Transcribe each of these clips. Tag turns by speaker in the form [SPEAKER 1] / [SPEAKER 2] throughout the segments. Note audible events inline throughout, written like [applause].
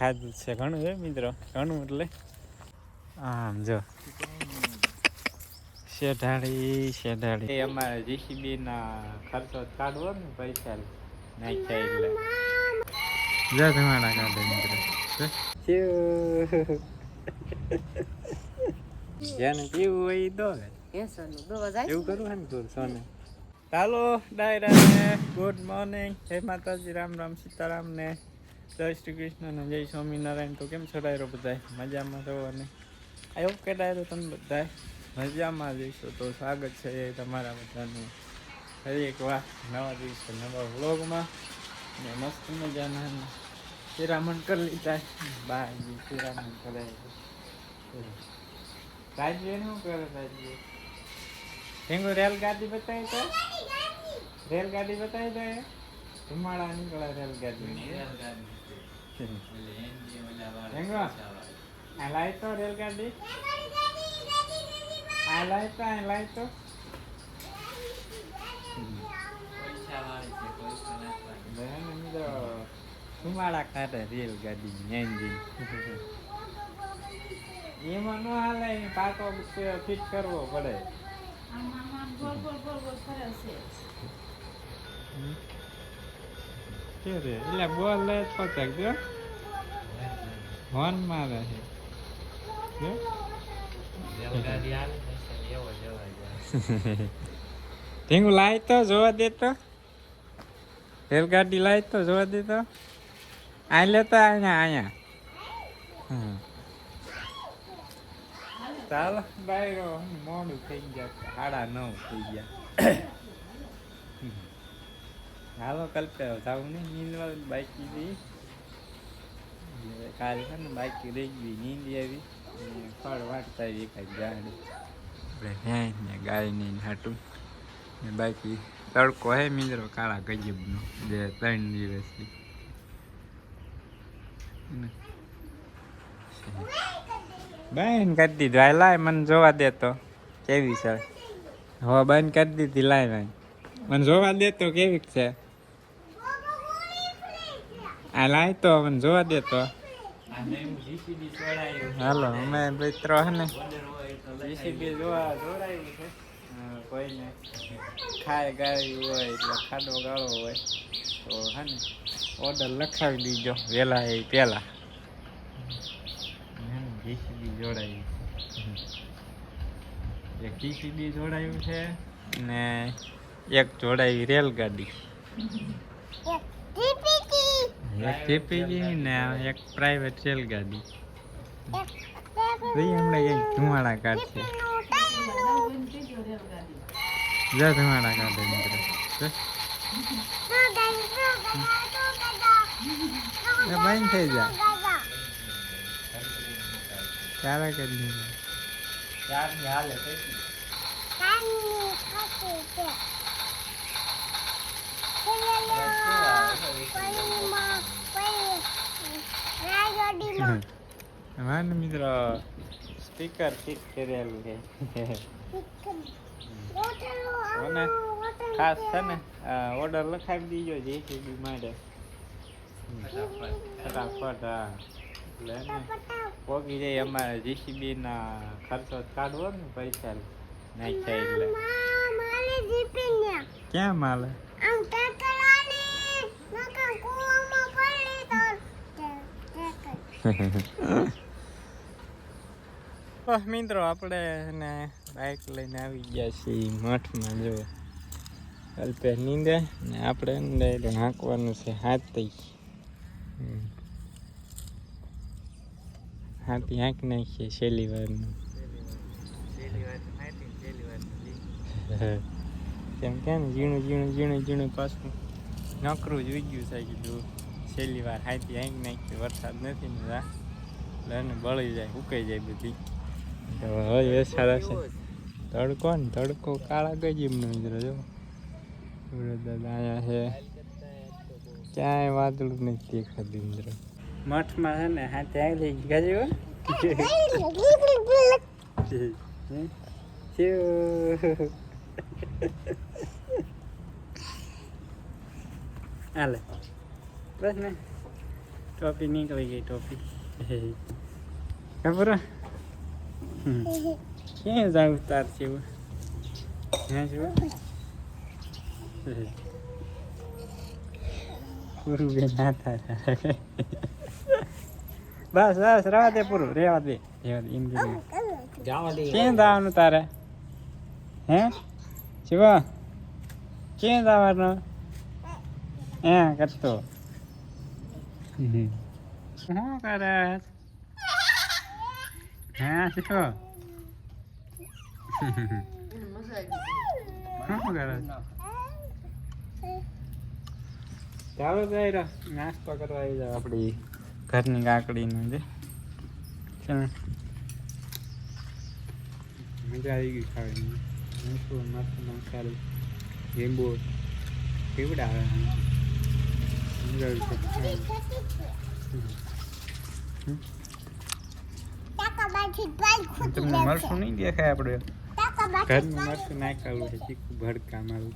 [SPEAKER 1] ખાધું છે ઘણું છે મિત્રો? ઘણું એટલે. આમ જો. શેઢાળી શેઢાળી. એ અમારે જીસીબી ના ખર્ચો કાઢવો ને પૈસા નાખ્યા એટલે. જા ધમાડા કાઢે મિત્રો. જેને પીવું હોય દો
[SPEAKER 2] કેસરનું દોવા જાય
[SPEAKER 1] એવું કરવું હે ને તું સોને. ચાલો ડાયરાને ગુડ મોર્નિંગ હે માતાજી રામ રામ સીતારામ ને જય શ્રી કૃષ્ણ અને જય સ્વામિનારાયણ. તો કેમ છો ડાયરો બધા મજામાં રહો અને? આયો કે ડાયરો તમે બધા મજામાં જઈશો તો સ્વાગત છે તમારા બધાનું. ફરી એક વાર નવા દિવસે નવા વ્લોગમાં. ને મસ્ત મજાના શિરામણ કરી લીધા. બાય શિરામણ કરે રાજ્ય શું કરે રાજ્ય રેલગાડી બતાવી તો રેલગાડી બતાવી દો? ધુમાડા નીકળે રેલગાડી ઢેંગો આ લાય તો રેલગાડી આ લાય તો આ લાય તો એમ ધુમાડા કાઢે રેલગાડી એન્જિન એમાં ન હાલે એને પાટો ફિટ કરવો પડે કે રે એટલે બોલ લે તો તક જો હોર્ન મારે છે જો ઢીંગુ લાય તો જોવા દે તો રેલગાડી લાય તો જોવા દે તો આ લેતા અહીંયા અહીંયા હમ ચાલો બાય મોડું થઈ ગયા સાડા નવ થઈ ગયા હાલો કલ્પે જાવું નહીં નીંદવા બાઇક કીધી કાલે છે ને બાઇક રહી ગઈ નીંદી આવી. ફળ વાટતા આવી એકાદ ગાડી. આપણે ભેંસ ને ગાય ને હાટું. ને બાકી તડકો હે મિત્રો, કાળા ગજબનો. બે ત્રણ દિવસથી. બંધ કરી દીધું. આ લાય, મને જોવા દે તો. કેવી છે? હવે બંધ કરી દીધી લાય, ભાઈ. મને જોવા દે તો કેવી છે? આ લાય તો મને જોવા દે તો હાલો અમે હે ને જીસીબી જોડાયું કોઈને ખાય ગાયું હોય એટલે ખાડો ગાળો હોય તો હે ને લખાવી દીજો વહેલા એ પહેલા જીસીબી જોડાયું એક જીસીબી જોડાયું છે ને એક જોડાયું રેલગાડી એક જીપીજી ને એક પ્રાઇવેટ રેલગાડી ભાઈ હમણાં એક ધુમાડા કાઢશે. જા ધુમાડા કાઢે મિત્રો. બંધ થઈ જા. ક્યારે કરી ચાર હાલે માન મિત્રો સ્પીકર ફિટ કરેલું છે. અને ખાસ છે ને ઓર્ડર લખાવી દીજો જેસીબી માટે ફટાફટ હા. એટલે ને પોગી જાય અમારે જીસીબી ના ખર્ચો કાઢવો ને પૈસા નાખ્યા એટલે. ક્યાં માલે? [laughs] મિત્રો, આપણે ને બાઇક લઈને આવી ગયા છીએ મઠમાં, જો. અલ્પે નીંદે ને આપણે અંદર હાંકવાનું છે હાથી. હાથી હાંકી નાખીએ છેલ્લી વારનું [laughs] કેમ કે ને, ઝીણું ઝીણું ઝીણું ઝીણું પાછું નકરું જ ગયું છે કીધું છેલ્લી વાર હાથી હાંકી નાખી વરસાદ નથી ને રા એને બળી જાય ઉકાઈ જાય બધી. હવે સારા છે. તડકો ને તડકો, કાળા ગજીબનો મિત્રો જો. દાદા અહીંયા છે. ક્યાંય વાદળું નથી દેખાતું મિત્રો મઠમાં છે ને હાથે આવી ગયો હાલે. બસ ને ટોપી નીકળી ગઈ ટોપી ખબર. ક્યાં જાવ તાર જેવું? હે જેવું? પૂરું બે ના થાય. બસ બસ રહેવા દે પૂરું રહેવા દે. રહેવા દે એમ ક્યાં જવાનું તારે? હે? શિવા ક્યાં જવાનું? હે કરતો. શું કરે? હે, શીખો? શું કરે? ચાલો જાય નાસ્તો કરવા આવી જાવ આપણી ઘરની કાકડીનું, જે. મજા આવી ગઈ ખાવાની. મીઠું મરચું મસાલું લીંબુ કેવડા આવે મજા આવી ગઈ ખાવાની. તમને મરચું નહીં દેખાય આપણે ઘરનું મરચું નાખેલું છે તીખું ભડકા મારું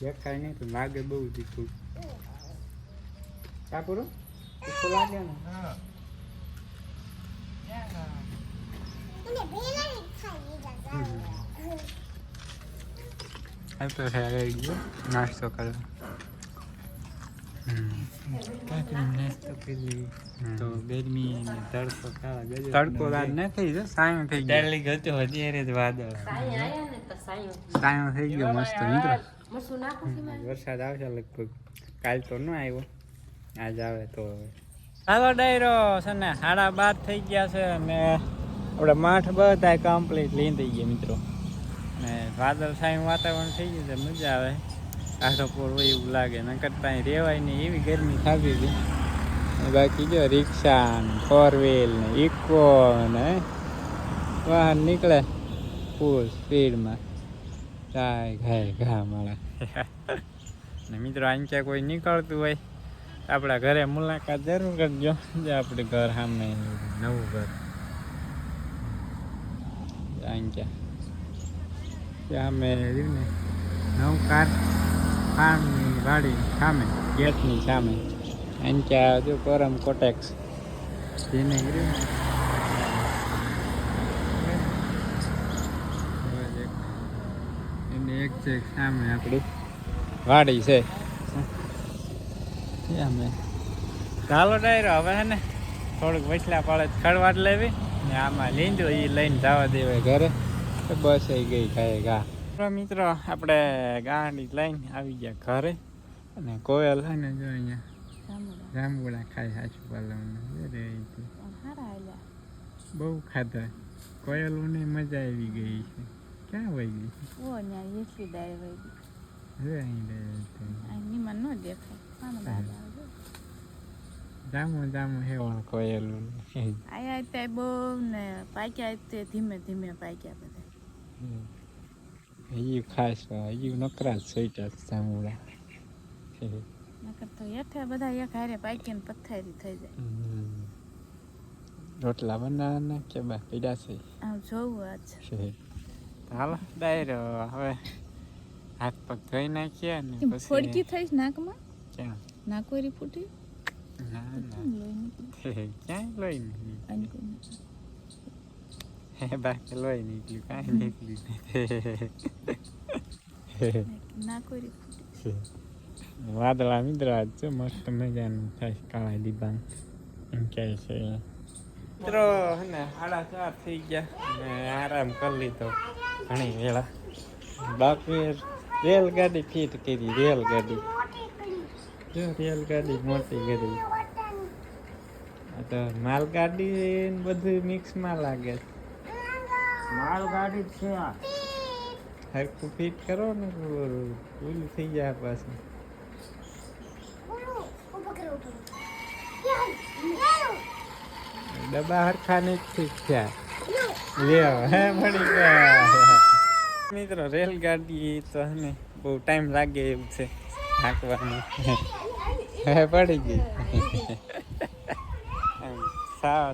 [SPEAKER 1] દેખાય નહીં તો લાગે બહુ ચીખું કાપડું ચીખું લાગે ને છે આવી ગયો. નાસ્તો કરો
[SPEAKER 3] નાસ્તો કરી તો ગરમી તડકો
[SPEAKER 1] તડકો રાત ન થઈ જાય સાયું થઈ ગયો.
[SPEAKER 3] ડાર્લિંગ હતો અત્યારે જ વાદળ
[SPEAKER 2] સાંઈ આયા ને તો સાંઈ
[SPEAKER 1] સાયું થઈ ગયો મસ્ત મિત્રો. વરસાદ આવશે લગભગ. કાલ તો ન આવ્યો. આજ આવે તો હાલો ડાયરો છે ને સાડા બાર થઈ ગયા છે અને આપણે માઠ બધા કમ્પ્લીટ લઈ થઈ ગયા મિત્રો. ને વાદળ સાયું વાતાવરણ થઈ ગયું છે મજા આવે. પોર હોય એવું લાગે, નકર ત્યાં રહેવાય નહીં એવી ગરમી થાપી હતી. બાકી જો રિક્ષા ને ફોર વ્હીલ ને ઇકો ને વાહન નીકળે ફૂલ સ્પીડમાં જાય ઘાય ઘા મળે. ને મિત્રો અહીં ક્યાં કોઈ નીકળતું હોય, આપણા ઘરે મુલાકાત જરૂર કરજો. જે આપણે ઘર સામે નવું ઘર. અહીં ક્યાં? સામે રહ્યું ને, નવું કાર ફાર્મની વાડી સામે ગેટની સામે એમ ત્યાં જો કરમ કોટેક્સ જેને એની એક છે સામે આપણી. વાડી છે. અમે. ચાલો ડાયરો હવે હે ને થોડુંક વચલા પાડે ખડવાટ લેવી. ને આમાં લીંડો એ લઈને જવા દેવાય ઘરે. તો બસ એ ગઈ ખાય ઘા તો મિત્રો આપણે ગાડી લઈને આવી ગયા ઘરે. અને કોયલ હોય ને જો અહીંયા જાંબુડા ખાય સાચું પાલવનું બહુ ખાધા. કોયલોને મજા આવી ગઈ છે. ક્યાં વહી ગઈ? હવે અહીં દેખાય. જામો જામો હેવણ કોયલું
[SPEAKER 4] આયા તે બહુ ને પાક્યા તે ધીમે ધીમે પાક્યા બધા.
[SPEAKER 1] હજી ખાસ હજી નકરા સોઈટા જામુડા
[SPEAKER 4] નકર તો હેઠે બધા એક હારે પાકીને પથ્થારી થઈ જાય.
[SPEAKER 1] રોટલા બનાવવાના કે બા પીડા છે?
[SPEAKER 4] આમ જોવું આજ.
[SPEAKER 1] હાલો ડાયરો હવે હાથ પગ ધોઈ નાખ્યા ને પછી
[SPEAKER 4] ફોડકી થઈશ નાકમાં?
[SPEAKER 1] ક્યાં?
[SPEAKER 4] નાકોરી ફૂટી?
[SPEAKER 1] ના ના? ક્યાંય હે બાકી લોહી નીકળ્યું કાંઈ નીકળ્યું વાદળા મિત્રા છે મસ્ત મજાનું થાય કાળા ડિબાંગ એમ કહે છે. મિત્રો ને સાડા ચાર થઈ ગયા. ને આરામ કરી લીધો ઘણી વેળા. બાકી રેલગાડી ફિટ કરી રેલગાડી. જો રેલગાડી મોટી કરી. આ તો માલગાડી બધું મિક્સમાં લાગે છે.
[SPEAKER 3] માલગાડી ગાડી છે આ.
[SPEAKER 1] હરખું ફિટ કરો ને ભૂલ થઈ જાય પાછું. ડબ્બા હરખા નહીં ઠીક થયા લ્યો, હે, મળી ગયા. મિત્રો, રેલગાડી તો ને બહુ ટાઈમ લાગે એવું છે હાંકવાનું હે, પડી ગઈ.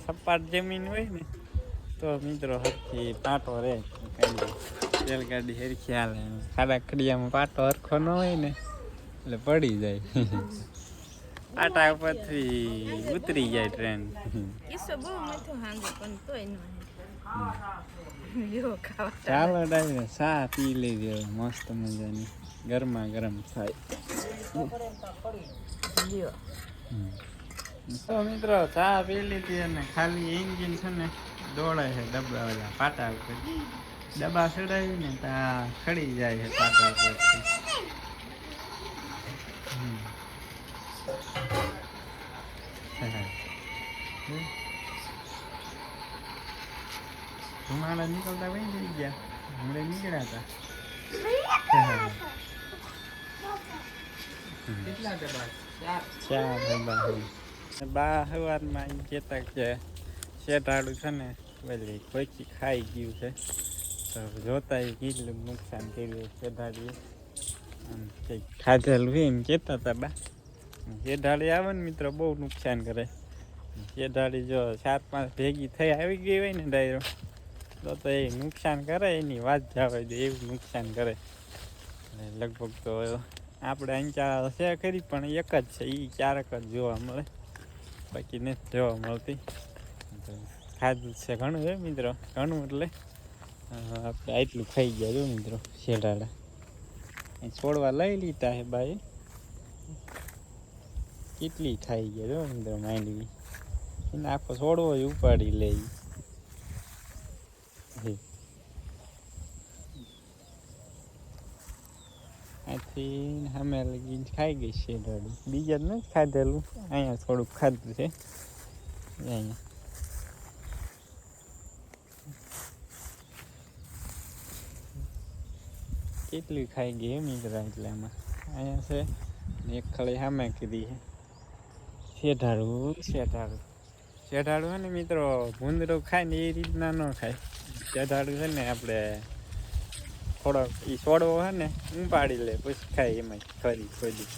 [SPEAKER 1] સપાટ જમીન હોય ને તો મિત્રો હરખી પાટો રે. રેલગાડી હરખી હાલે. ખાડા ખડિયામાં પાટો હરખો ન હોય ને એટલે પડી જાય. પાટા ઉપરથી ઉતરી જાય ટ્રેન.
[SPEAKER 4] કિસ્સો બહુ મીઠું હાંજે પણ તોય ન
[SPEAKER 1] ચાલો ડાયરે સા પી લેજો. મસ્ત મજાની. ગરમા ગરમ થાય. તો મિત્રો ચા પી લીધી અને ખાલી એન્જિન છે ને દોડે છે ડબ્બા બધા પાટા ઉપર. ડબ્બા ચડાવી ને ત્યાં ખડી જાય છે પાટા ઉપર. ધુમાડા નીકળતા કઈ થઈ ગયા? હમણાં નીકળ્યા હતા
[SPEAKER 3] કેટલા ડબ્બા ચાર.
[SPEAKER 1] બા સવારમાં કેતા કે શેઠાડું છે ને પેલી કોઈકી ખાઈ ગયું છે તો જોતા એ કેટલું નુકસાન કર્યું શેઠાડીએ આમ કંઈક ખાધેલું એમ કહેતા હતા બા શેઠાડી આવે ને મિત્રો બહુ નુકસાન કરે શેઠાડી જો ચાર પાંચ ભેગી થઈ આવી ગઈ હોય ને ડાયરો તો તો એ નુકસાન કરે એની વાત જવા દે એવું નુકસાન કરે લગભગ તો આપણે અંચા છે ખરી પણ એક જ છે એ ક્યારેક જ જોવા મળે બાકી નથી જોવા મળતી ખાધું છે ઘણું હે મિત્રો, ઘણું એટલે આપણે આટલું ખાઈ ગયા જો મિત્રો શેઢાડા છોડવા લઈ લીધા હે બાઈ કેટલી ખાઈ ગયા જો મિત્રો, માંડવી. એને આખો છોડવો જ ઉપાડી લે. આથી સામે લગી ખાઈ ગઈ છે બીજા નથી ખાધેલું. અહીંયા થોડુંક ખાધું છે. અહીંયા. કેટલી ખાઈ ગઈ એમ મિત્ર એટલે આમાં? અહીંયા છે એક ખાલી સામે કીધી છે શેઢાળું શેઢાળું. શેઢાળું છે ને મિત્રો ભૂંદડો ખાય ને એ રીતના ન ખાય. શેઢાળું છે ને આપણે થોડોક એ છોડવો છે ને ઉપાડી લે, પછી ખાય એમાં ખરી ખોદી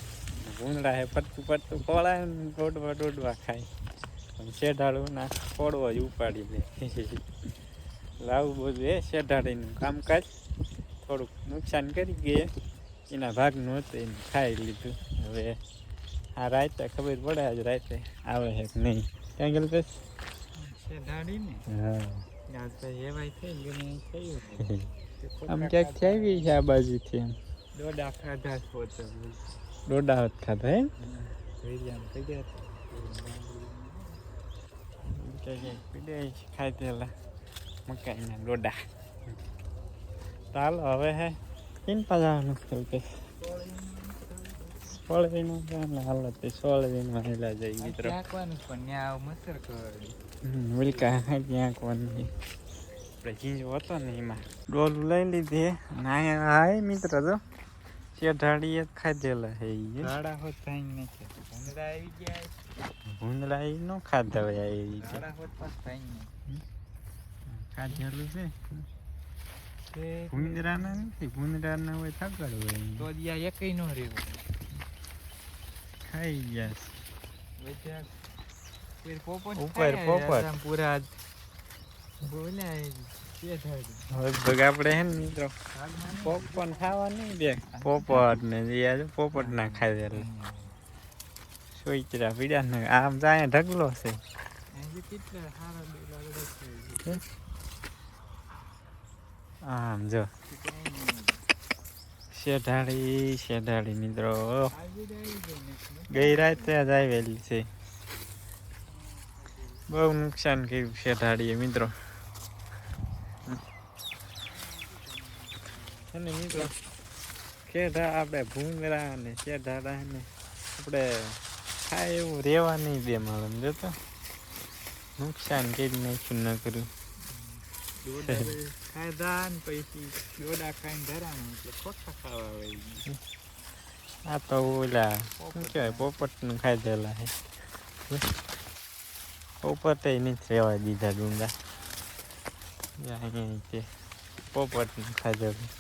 [SPEAKER 1] ભૂંદડા હે ફરતું ફરતું ખોળાય ને દોડવા દોડવા ખાય. પણ શેઢાળું ના છોડવો જ ઉપાડી લે. [laughs] લાવું બધું એ શેઢાળીનું કામકાજ. થોડુંક નુકસાન કરી ગયે. એના ભાગનું હતું એને ખાઈ લીધું. હવે આ રાતે ખબર પડે આજ રાતે આવે છે કે નહીં. ક્યાં ગયેલું બસ
[SPEAKER 3] તો એવાય થઈ [laughs]
[SPEAKER 1] આમ આવી છે આ બાજુથી એમ?
[SPEAKER 3] દોડા ખાધા
[SPEAKER 1] દોડા હાથ ખાધા ક્યાંક પીડે ખાઈ દેલા મકાઈના દોડા. ચાલો હવે હે. કિન પાજાનું થયું કે? સોળવીનું ને હાલો તે સોળવીનું હેલા જાય મિત્રો.
[SPEAKER 3] નાખવાનું પણ ત્યાં મસર કરવાની
[SPEAKER 1] ઉલ્કા ત્યાં કોણ આપણે ઝીંઝો હતો ને એમાં. ડોલું લઈ લીધી ના હાય મિત્ર જ. ખાધેલા હે
[SPEAKER 3] ગાડા હોત થાય ને કે. ભૂંદડા આવી ગયા
[SPEAKER 1] ભૂંદડા એ નો ખાધા હોય આ એ રીતે
[SPEAKER 3] ગાડા હોત થાય ને
[SPEAKER 1] ખાધેલું છે.
[SPEAKER 3] તે
[SPEAKER 1] ભૂંદડાના નથી ભૂંદરાના હોય થગડ હોય.
[SPEAKER 3] તો દિયા એકય નો રહ્યો
[SPEAKER 1] ખાઈ ગયા. ઉપર
[SPEAKER 3] ખાયા
[SPEAKER 1] પોપટ.
[SPEAKER 3] પૂરા બોલ્યા
[SPEAKER 1] લગભગ આપણે હે ને મિત્રો પોપકોર્ન ખાવા નહીં દે. પોપટ ને જે પોપટ ના ખાધેલા સોઈચરા પીડા ને આમ તો અહીંયા ઢગલો છે.
[SPEAKER 3] કેટલા સારા છે
[SPEAKER 1] આમ જો. શેઢાળી શેઢાળી મિત્રો.
[SPEAKER 3] ગઈ ને
[SPEAKER 1] રાતે જ આવેલી છે. બહુ નુકસાન કર્યું શેઢાળીએ મિત્રો. અને મિત્રો, શેઢા આપણે ભૂંગરા અને શેઢાડા ને આપણે ખાય એવું રહેવા નહીં દે માલમ જોતો. નુકસાન કરી નાખ્યું ન કર્યું
[SPEAKER 3] ખાધા ને પછી જોડા ખાઈને ધરાણું એટલે ખોટા ખાવા હોય
[SPEAKER 1] આ તો ઓલા શું કહેવાય પોપટનું ખાધેલા છે પોપટે નથી રહેવા દીધા ડુંગા. છે પોપટનું ખાધેલું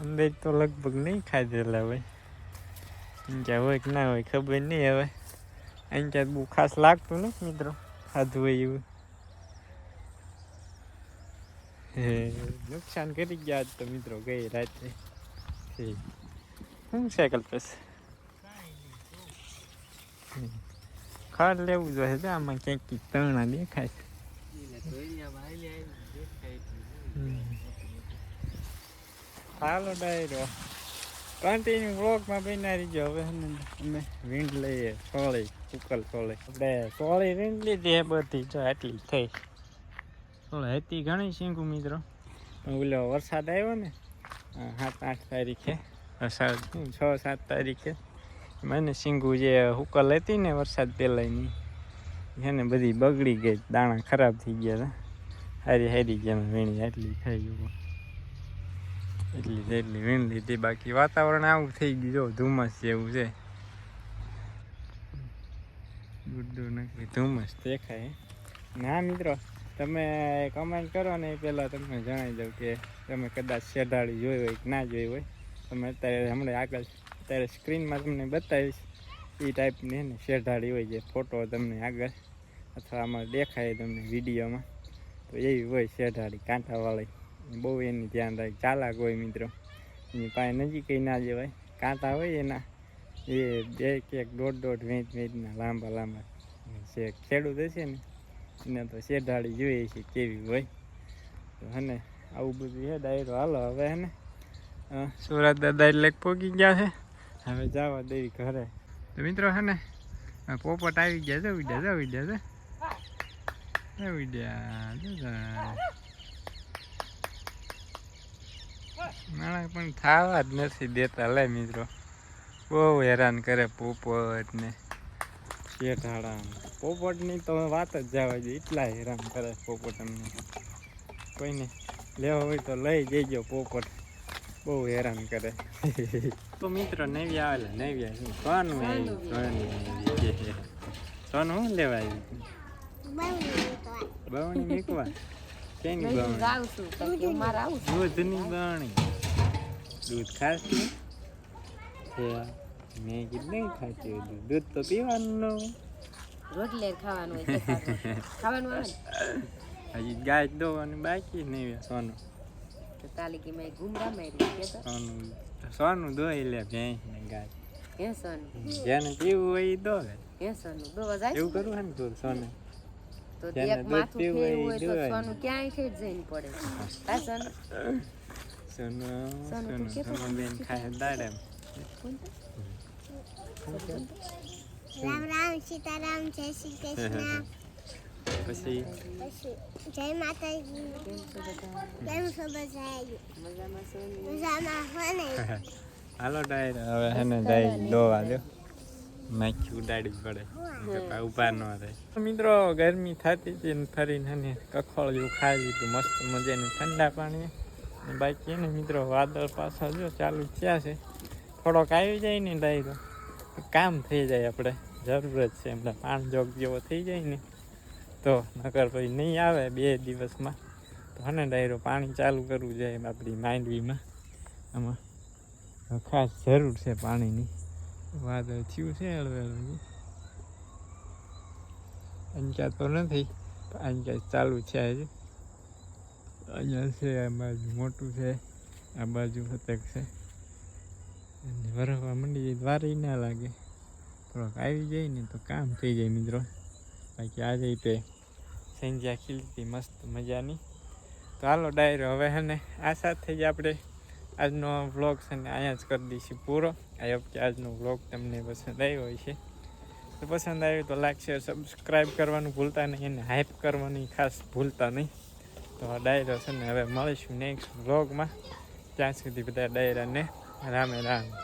[SPEAKER 1] અંદર તો લગભગ નહીં ખાધેલા હોય. અહીંયા હોય કે ના હોય ખબર નહીં હવે. અહીંયા બહુ ખાસ લાગતું નથી મિત્રો. ખાધું હોય એવું. નુકસાન કરી ગયા તો મિત્રો ગઈ રાતે. શું સાયકલ પછી ખાડ લેવું જોઈએ તો આમાં ક્યાંક તણા દેખાય. છે હાલો ડાયરો. કન્ટિન્યુ વ્લોગમાં બનાવી રહીજો. હવે અમે વીંડ લઈએ, સોળી ઉકલ સોળી. આપણે સોળી વીંડ લીધી એ બધી, જો આટલી થઈ. સોળી હતી ઘણી શીંગું મિત્રો. ઓલો વરસાદ આવ્યો ને સાત આઠ તારીખે. વરસાદ છ સાત તારીખે. મને શીંગું જે હુકલ હતી ને વરસાદ પહેલાંની એને બધી બગડી ગઈ, દાણા ખરાબ થઈ ગયા હતા. હારી હારી ગયા વીણી, આટલી થઈ ગયું એટલી જેટલી વીણ લીધી બાકી વાતાવરણ આવું થઈ ગયું ધુમ્મસ જેવું છે. દૂર દૂર ધુમ્મસ દેખાય. ના મિત્રો, તમે કમેન્ટ કરો ને એ પહેલાં તમને જણાવી દઉં કે તમે કદાચ શેઢાળી જોઈ હોય કે ના જોઈ હોય. તમે અત્યારે હમણાં આગળ, અત્યારે સ્ક્રીનમાં તમને બતાવીશ. એ ટાઈપની ને શેઢાળી હોય જે ફોટો તમને આગળ અથવા આમાં દેખાય તમને વિડીયોમાં તો એવી હોય શેઢાળી કાંટાવાળી બહુ એની ધ્યાન રાખે. ચાલાક હોય મિત્રો. એની પાસે નજીક ના જવાય. કાંટા હોય એના. એ બે કે એક દોઢ દોઢ વેચ વેચના લાંબા લાંબા જે ખેડૂત હશે ને એને તો શેઢાળી જોઈએ છે કેવી હોય. તો હને આવું બધું છે ડાયરો. હાલો હવે હે ને સુરત દાદા એટલે પોગી ગયા છે. હવે જવા દેવી ઘરે. તો મિત્રો હે ને પોપટ આવી ગયા છે ઉડ્યા છે ઉડ્યા છે. એ ઉડ્યા જો જા. નાણા પણ થાવા જ નથી દેતા લે મિત્રો. બહુ હેરાન કરે પોપટ ને. શેઠાળા પોપટની તો વાત જ જવા દે એટલા હેરાન કરે પોપટ અમને. કોઈને લેવા હોય તો લઈ જઈજો પોપટ. બહુ હેરાન કરે. તો મિત્રો નવી આવેલા નવી આવી સોનું આવી સોનું. લેવાય શું લેવા આવી બવણી મીકવા
[SPEAKER 2] નહીં
[SPEAKER 1] બવણી દૂધની બરણી દૂધ ખાસ મેં કીધું નહીં ખાતી દૂધ. દૂધ તો પીવાનું.
[SPEAKER 2] રોટલે ખાવાનું હોય ખાવાનું.
[SPEAKER 1] હજી ગાય દોવાની બાકી નહીં સોનું.
[SPEAKER 2] તો તાલીકી મેં ઘૂમરા મારી કે
[SPEAKER 1] સોનું. સોનું દોઈ લે ભેંસ ને ગાય.
[SPEAKER 2] હે સોનું?
[SPEAKER 1] જેને પીવું હોય એ દોવે.
[SPEAKER 2] હે સોનું? દોવા જાય
[SPEAKER 1] એવું કરવું હે ને સોને?
[SPEAKER 2] તો એક માથું ફેરવું
[SPEAKER 1] હોય
[SPEAKER 2] તો સોનું ક્યાંય ઠેઠ જઈને પડે. હા સન?
[SPEAKER 1] સોનું
[SPEAKER 2] સોનું
[SPEAKER 1] સોનું બેન ખાય દાડે.
[SPEAKER 5] રામ રામ સીતારામ જય શ્રી કૃષ્ણ.
[SPEAKER 1] પછી?
[SPEAKER 5] જય માતાજી.
[SPEAKER 2] કેમ છો બધા મજામાં
[SPEAKER 5] મજામાં હો [laughs]
[SPEAKER 1] હાલો ડાયર હવે હે ને ડાયર દોવા દો માખી ઉડાડવી પડે. ઊભા ન રહે. મિત્રો ગરમી થતી હતી ને ફરીને હે કખોળ જેવું ખાઈ લીધું મસ્ત મજાનું ઠંડા પાણી. બાકી એને મિત્રો વાદળ પાછા જો ચાલુ થયા છે. થોડોક આવી જાય ને ડાયરો કામ થઈ જાય આપણે જરૂર જ છે એમને. પાણ જોગ જેવો થઈ જાય ને તો નકર પછી નહીં આવે બે દિવસમાં. તો હને ડાયરો પાણી ચાલુ કરવું જોઈએ આપણી માંડવીમાં. આમાં ખાસ જરૂર છે પાણીની. વાદળ થયું છે હળવે હળવે અંક્યા તો નથી અંક્યા ચાલુ છે આજે. અહીંયા છે, આ બાજુ મોટું છે, આ બાજુ હતક છે. અને વરસવા મંડી જાય, વારી ના લાગે. થોડોક આવી જાય ને તો કામ થઈ જાય મિત્રો. બાકી આજે તે સંજ્યા ખીલતી મસ્ત મજાની. તો હાલો ડાયરો હવે હે ને, આ સાથે જ આપણે આજનો વ્લોગ છે ને અહીંયા જ કરી દઈશું પૂરો. આઈ હોપ કે આજનો વ્લોગ તમને પસંદ આવ્યો હોય છે તો પસંદ આવ્યો તો લાઈક શેર સબસ્ક્રાઈબ કરવાનું ભૂલતા નહીં અને હાઇપ કરવાની ખાસ ભૂલતા નહીં. તો ડાયરો છે ને હવે મળીશું નેક્સ્ટ વ્લોગમાં ત્યાં સુધી બધા ડાયરાને રામે રામ.